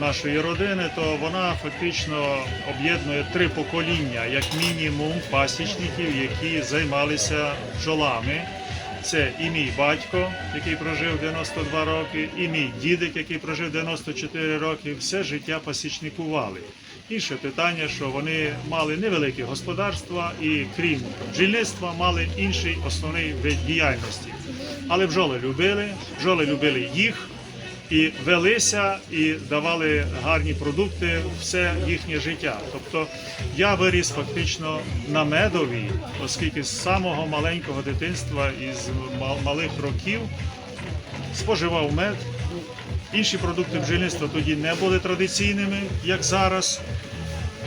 нашої родини, то вона фактично об'єднує три покоління, як мінімум, пасічників, які займалися бджолами. Це і мій батько, який прожив 92 роки, і мій дідик, який прожив 94 роки, все життя пасічникували. Інше питання, що вони мали невеликі господарства і крім бджільництва мали інший основний вид діяльності. Але бджоли любили, бджоли любили їх і велися, і давали гарні продукти все їхнє життя. Тобто я виріс фактично на медові, оскільки з самого маленького дитинства із мал- малих років споживав мед. Інші продукти бджільництва тоді не були традиційними, як зараз.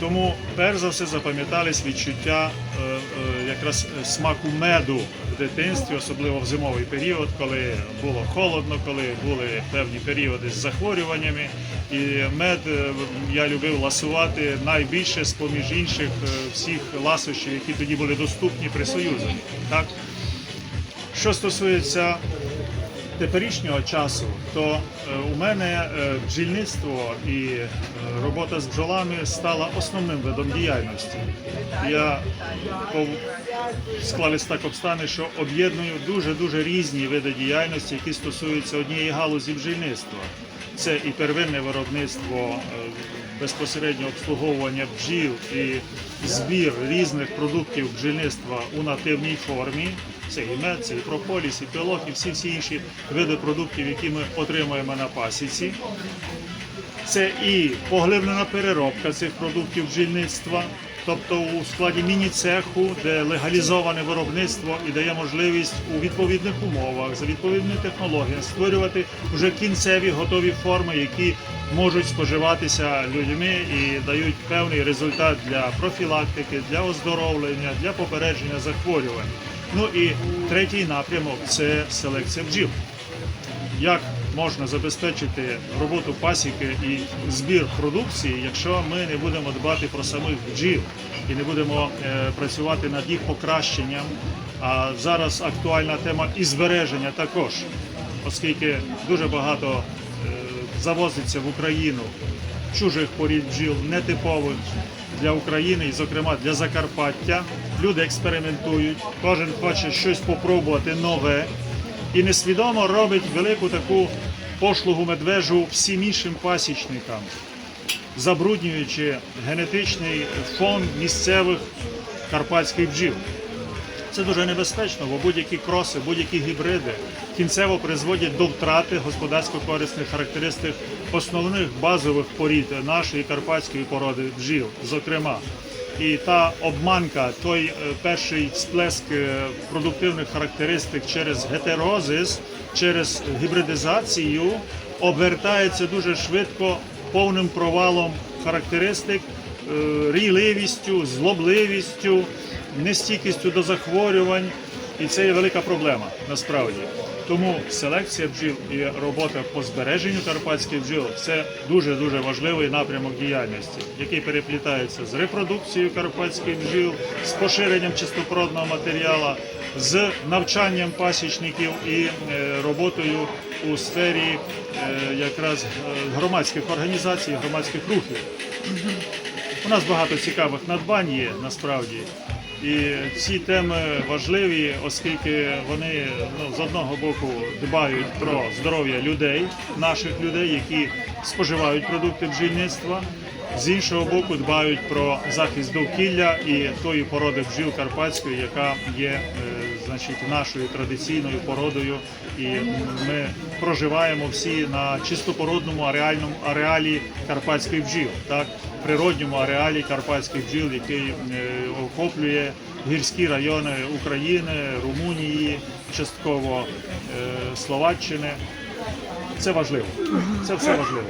Тому перш за все запам'ятались відчуття е, е, якраз е, смаку меду в дитинстві, особливо в зимовий період, коли було холодно, коли були певні періоди з захворюваннями. І мед я любив ласувати найбільше з поміж інших всіх ласощів, які тоді були доступні при Союзі. Так? Що стосується теперішнього часу, то е, у мене е, бджільництво і е, робота з бджолами стала основним видом діяльності. Я склались так обстани, що об'єдную дуже дуже різні види діяльності, які стосуються однієї галузі бджільництва. Це і первинне виробництво е, безпосередньо обслуговування бджіл і збір різних продуктів бджільництва у нативній формі. Це і мед, це і прополіс, і пилок, і всі всі інші види продуктів, які ми отримуємо на пасіці. Це і поглиблена переробка цих продуктів бджільництва, тобто у складі міні-цеху, де легалізоване виробництво і дає можливість у відповідних умовах за відповідними технологіями створювати вже кінцеві готові форми, які можуть споживатися людьми і дають певний результат для профілактики, для оздоровлення, для попередження захворювань. Ну і третій напрямок це селекція бджіл як можна забезпечити роботу пасіки і збір продукції, якщо ми не будемо дбати про самих бджіл і не будемо е, працювати над їх покращенням. А зараз актуальна тема і збереження також, оскільки дуже багато е, завозиться в Україну чужих порід бджіл, нетипових для України і, зокрема, для Закарпаття. Люди експериментують, кожен хоче щось попробувати нове і несвідомо робить велику таку пошлугу медвежу всім іншим пасічникам, забруднюючи генетичний фон місцевих карпатських бджіл. Це дуже небезпечно, бо будь-які кроси, будь-які гібриди кінцево призводять до втрати господарсько-корисних характеристик основних базових порід нашої карпатської породи бджіл, зокрема. І та обманка, той е, перший сплеск е, продуктивних характеристик через гетерозис, через гібридизацію обертається дуже швидко повним провалом характеристик, е, рійливістю, злобливістю, нестійкістю до захворювань. І це є велика проблема насправді. Тому селекція бджіл і робота по збереженню карпатських бджіл це дуже дуже важливий напрямок діяльності, який переплітається з репродукцією карпатських бджіл, з поширенням чистопородного матеріалу, з навчанням пасічників і е, роботою у сфері е, якраз е, громадських організацій, громадських рухів. У нас багато цікавих надбань є насправді. І ці теми важливі, оскільки вони ну, з одного боку дбають про здоров'я людей, наших людей, які споживають продукти бджільництва, з іншого боку дбають про захист довкілля і тої породи бджіл карпатської, яка є е, значить, нашою традиційною породою. І ми проживаємо всі на чистопородному ареальному ареалі карпатських бджіл, так природньому ареалі карпатських бджіл, який е, охоплює гірські райони України, Румунії, частково е, Словаччини. Це важливо. Це все важливо.